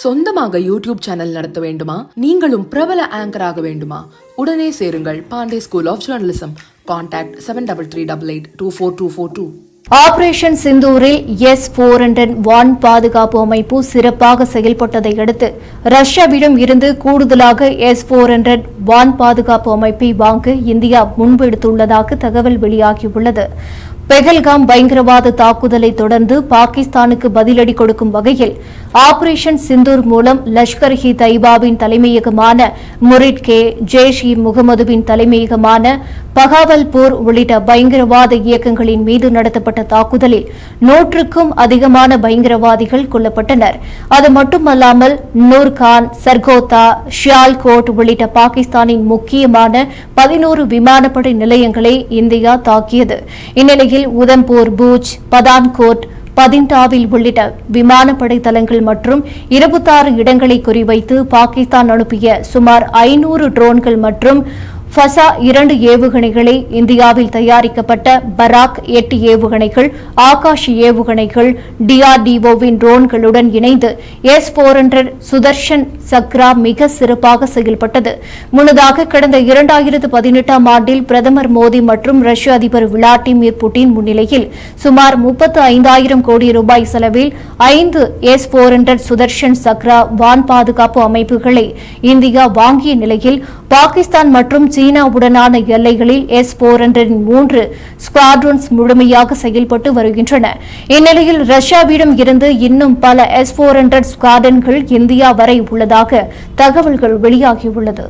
சொந்தமாக YouTube channel நடத்த வேண்டுமா? நீங்களும் பிரபல ஆங்கர் ஆக வேண்டுமா? உடனே சேருங்கள் Pandey school of journalism contact seven double three double eight two four two four two operation சிந்தூரில் S four hundred வான் பாதுகாப்பு அமைப்பு சிறப்பாக செயல்பட்டதை அடுத்து ரஷ்யாவிடம் இருந்து கூடுதலாக எஸ் போர் ஹண்ட்ரட் வான் பாதுகாப்பு அமைப்பை வாங்க இந்தியா முன்பெடுத்துள்ளதாக தகவல் வெளியாகியுள்ளது. பெகல்காம் பயங்கரவாத தாக்குதலை தொடர்ந்து பாகிஸ்தானுக்கு பதிலடி கொடுக்கும் வகையில் ஆபரேஷன் சிந்தூர் மூலம் லஷ்கர் இ தைபாவின் தலைமையகமான முரிட் கே ஜெய்ஷ் இ முகமதுவின் தலைமையகமான பகாவல்பூர் உள்ளிட்ட பயங்கரவாத இயக்கங்களின் மீது நடத்தப்பட்ட தாக்குதலில் நூற்றுக்கும் அதிகமான பயங்கரவாதிகள் கொல்லப்பட்டனர். அது மட்டுமல்லாமல் நூர்கான் சர்கோத்தா ஷியால்கோட் உள்ளிட்ட பாகிஸ்தானின் முக்கியமான பதினோரு விமானப்படை நிலையங்களை இந்தியா தாக்கியது. இந்நிலையில் உதம்பூர் பூஜ் பதான்கோட் பதின்டாவில் உள்ளிட்ட விமானப்படை தளங்கள் மற்றும் இருபத்தாறு இடங்களை குறிவைத்து பாகிஸ்தான் அனுப்பிய சுமார் ஐநூறு ட்ரோன்கள் மற்றும் ஃபசா இரண்டு ஏவுகணைகளை இந்தியாவில் தயாரிக்கப்பட்ட பராக் எட்டு ஏவுகணைகள் ஆகாஷ் ஏவுகணைகள் டிஆர்டிஓவின் ட்ரோன்களுடன் இணைந்து S four hundred Sudarshan Chakra மிக சிறப்பாக செயல்பட்டது. முன்னதாக கடந்த இரண்டாயிரத்து பதினெட்டாம் ஆண்டில் பிரதமர் மோடி மற்றும் ரஷ்ய அதிபர் விளாடிமிர் புட்டின் முன்னிலையில் சுமார் முப்பத்து ஐந்தாயிரம் கோடி ரூபாய் செலவில் ஐந்து S four hundred Sudarshan Chakra வான் பாதுகாப்பு அமைப்புகளை இந்தியா வாங்கிய நிலையில் பாகிஸ்தான் மற்றும் சீனாவுடனான எல்லைகளில் எஸ் போர் ஹண்ட்ரடின் மூன்று ஸ்குவாட்ரன்ஸ் முழுமையாக செயல்பட்டு வருகின்றன. இந்நிலையில் ரஷ்யாவிடம் இருந்து இன்னும் பல எஸ் போர் ஹண்ட்ரட் ஸ்குவாட்ரன்கள் இந்தியா வரை உள்ளதாக தகவல்கள் வெளியாகியுள்ளது.